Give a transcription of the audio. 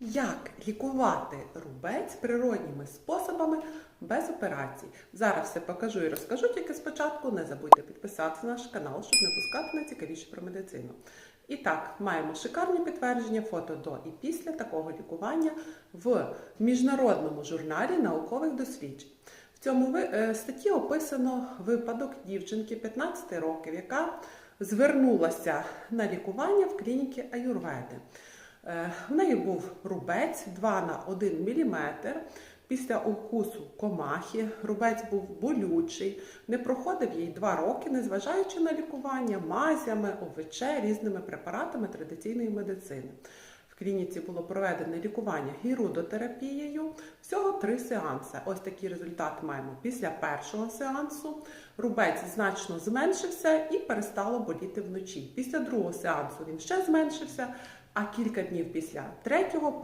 Як лікувати рубець природніми способами без операцій? Зараз все покажу і розкажу, тільки спочатку не забудьте підписатися на наш канал, щоб не пускати найцікавіше про медицину. І так, маємо шикарні підтвердження фото до і після такого лікування в міжнародному журналі наукових досліджень. В цьому е, статті описано випадок дівчинки 15 років, яка звернулася на лікування в клініки Аюрведи. Е, В неї був рубець 2 на 1 мм. Після укусу комахи рубець був болючий, не проходив їй 2 роки, незважаючи на лікування мазями, ОВЧ, різними препаратами традиційної медицини. В клініці було проведене лікування гірудотерапією. Всього три сеанси. Ось такий результат маємо після першого сеансу. Рубець значно зменшився і перестало боліти вночі. Після другого сеансу він ще зменшився, а кілька днів після третього